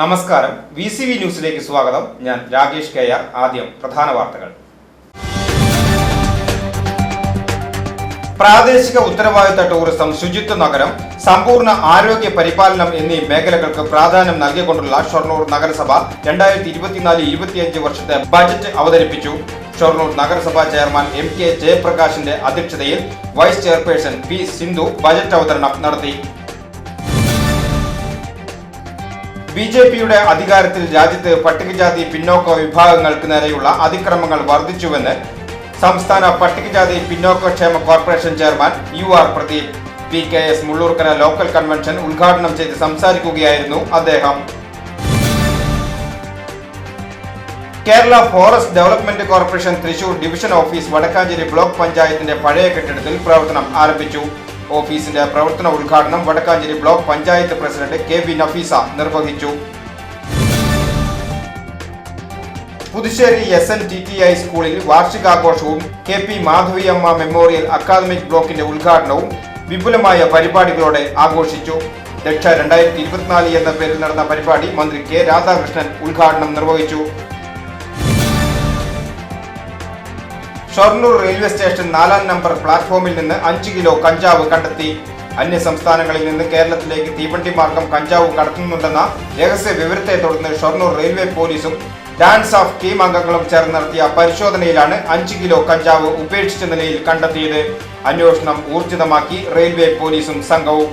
നമസ്കാരം. V C V ന്യൂസിലേക്ക് സ്വാഗതം. ഞാൻ രാകേഷ് കെ ആർ. ആദ്യം പ്രധാന വാർത്തകൾ. പ്രാദേശിക ഉത്തരവാദിത്ത ടൂറിസം ശുചിത്വ നഗരം സമ്പൂർണ ആരോഗ്യ പരിപാലനം എന്നീ മേഖലകൾക്ക് പ്രാധാന്യം നൽകിക്കൊണ്ടുള്ള ഷൊർണൂർ നഗരസഭ രണ്ടായിരത്തി ഇരുപത്തിനാല് ഇരുപത്തിയഞ്ച് വർഷത്തെ ബജറ്റ് അവതരിപ്പിച്ചു. ഷൊർണൂർ നഗരസഭാ ചെയർമാൻ എം കെ ജയപ്രകാശിന്റെ അധ്യക്ഷതയിൽ vice chairperson P Sindhu budget അവതരണം നടത്തി. ബി ജെ പിയുടെ അധികാരത്തിൽ രാജ്യത്ത് പട്ടികജാതി പിന്നോക്ക വിഭാഗങ്ങൾക്ക് നേരെയുള്ള അതിക്രമങ്ങൾ വർദ്ധിച്ചുവെന്ന് സംസ്ഥാന പട്ടികജാതി പിന്നോക്ക ക്ഷേമ corporation chairman U R Pradeep. P K S Mullurkara local convention ഉദ്ഘാടനം ചെയ്ത് സംസാരിക്കുകയായിരുന്നു അദ്ദേഹം. Kerala forest development corporation Thrissur division office Vadakkancherry block പഞ്ചായത്തിന്റെ പഴയ കെട്ടിടത്തിൽ പ്രവർത്തനം ആരംഭിച്ചു. ഓഫീസിന്റെ പ്രവർത്തന ഉദ്ഘാടനം Vadakkancherry block panchayat president K V Nafeesa നിർവഹിച്ചു. Puthussery S N T T I സ്കൂളിൽ വാർഷികാഘോഷവും K P Madhaviamma memorial academic ബ്ലോക്കിന്റെ ഉദ്ഘാടനവും വിപുലമായ പരിപാടികളോടെ ആഘോഷിച്ചു. ദക്ഷ രണ്ടായിരത്തി ഇരുപത്തിനാല് എന്ന പേരിൽ നടന്ന പരിപാടി മന്ത്രി കെ രാധാകൃഷ്ണൻ ഉദ്ഘാടനം നിർവഹിച്ചു. ഷൊർണൂർ റെയിൽവേ സ്റ്റേഷൻ നാലാം നമ്പർ പ്ലാറ്റ്ഫോമിൽ നിന്ന് അഞ്ച് കിലോ കഞ്ചാവ് കണ്ടെത്തി. അന്യ സംസ്ഥാനങ്ങളിൽ നിന്ന് കേരളത്തിലേക്ക് തീവണ്ടി മാർഗം കഞ്ചാവ് കടത്തുന്നുണ്ടെന്ന രഹസ്യ വിവരത്തെ തുടർന്ന് ഷൊർണൂർ റെയിൽവേ പോലീസും ഡാൻസ് ഓഫ് ടീം അംഗങ്ങളും ചേർന്ന് നടത്തിയ പരിശോധനയിലാണ് അഞ്ച് കിലോ കഞ്ചാവ് ഉപേക്ഷിച്ച നിലയിൽ കണ്ടെത്തിയത്. അന്വേഷണം ഊർജിതമാക്കി റെയിൽവേ പോലീസും സംഘവും.